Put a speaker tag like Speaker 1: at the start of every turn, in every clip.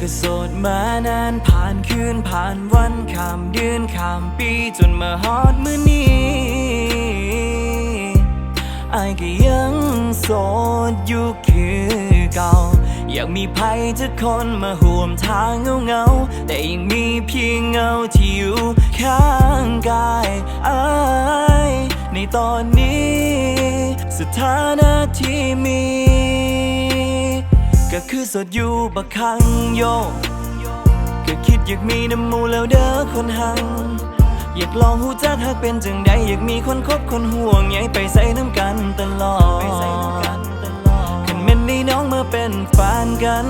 Speaker 1: ก็โสดมานานผ่านคืนผ่านวันข้ามเดือนข้ามปีจนมาฮอดมื้อนี้อายก็ยังโสดอยู่คือเก่า อยากมีภัยจะคนมาห่วมทางเงาเงาแต่ยังมีเพียงเงาที่อยู่ข้างกายไอายในตอนนี้ สถานะที่มี ก็คือสดอยู่บักคังโยก็คิดอยากมีน้ำมูแล้วเด้อคนหัง อยากลองหูจักหักเป็นจังใดอยากมีคนคบคนห่วงใยไปใส่น้ำกันตลอดขันเม่นนี่น้องมาเป็นแฟนกัน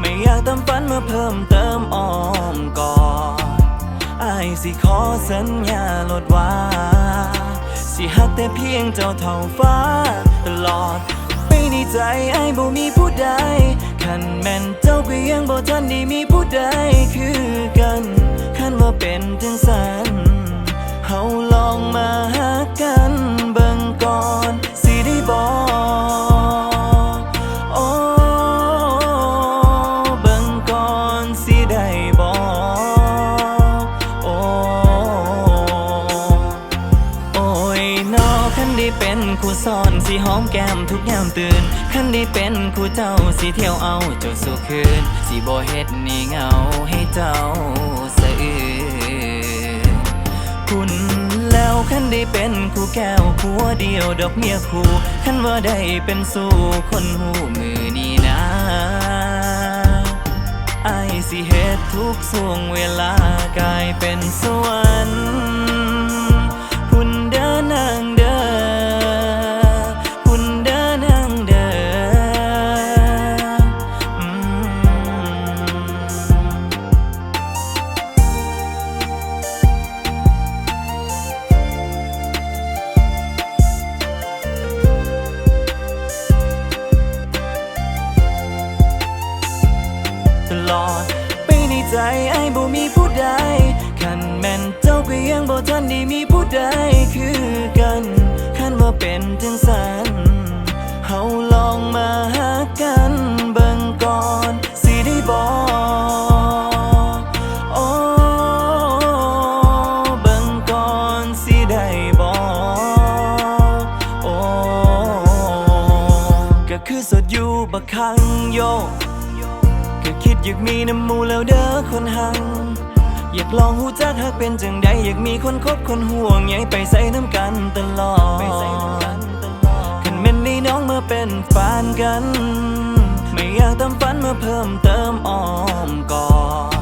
Speaker 1: ไม่อยากติมฝันมาเพิ่มเติมอ้อมกอดอายสิขอสัญญาลดว่า สิหักแต่เพียงเจ้าเท่าฟ้าตลอด ในใจไอ้บ่มีผู้ใดคันแม่นเจ้าก็ยังบ่ทันได้มีผู้ใดคือกัน คันว่าเป็นจังสันเฮา ได้เป็นคู่ซ้อนสิหอมแก้มทุกยามตื่นคันได้เป็นคู่เจ้าสิเที่ยวเอาจ้าสู่คืนสิบ่เฮ็ดนี่เงาให้เจ้าสะอื้นคุณแล้วคันได้เป็นคู่แก้วคู่เดียวดอกเมียคู่คันว่าได้เป็นสู่คนหูมือนี่นะไอสิเฮ็ดทุกส่วงเวลากลายเป็นสวรรค์ ตลอด ไปในใจไอ้บ่มีผู้ใดคันแม่นเจ้าก็ยังบ่ทันได้มีผู้ใดคือกันคันว่าเป็นจังสันเฮาลองมาหากันเบิ่งก่อนสิได้บอกโอ้เบิ่งก่อนสิได้บอโอ้ก็คือสดอยู่บักคังโยากคิดอยากมีน้ำมูแล้วเด้อคนหัง อยากลองหูจักหักเป็นจังใดอยากมีคนคบคนห่วงใยไปใส่น้ำกันตลอดขันเม่นนี่น้องมาเป็นแฟนกัน ไม่อยากติมฝันมาเพิ่มเติมอ้อมกอด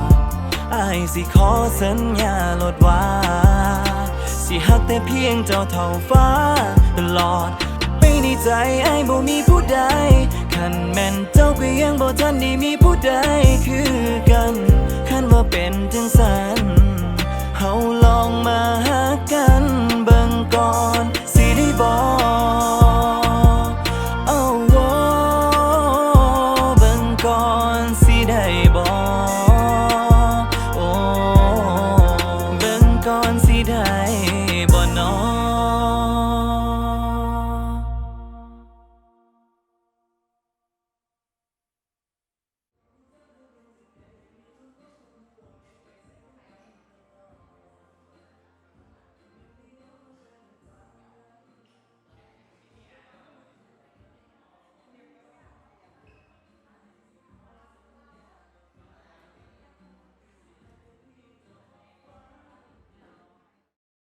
Speaker 1: อายสิขอสัญญาลดว่า สิหักแต่เพียงเจ้าเท่าฟ้าตลอดไปในใจไอ้บ่มีผู้ใดคันแม่นเจ้าก็ยังบ่ทันได้มีผู้ใด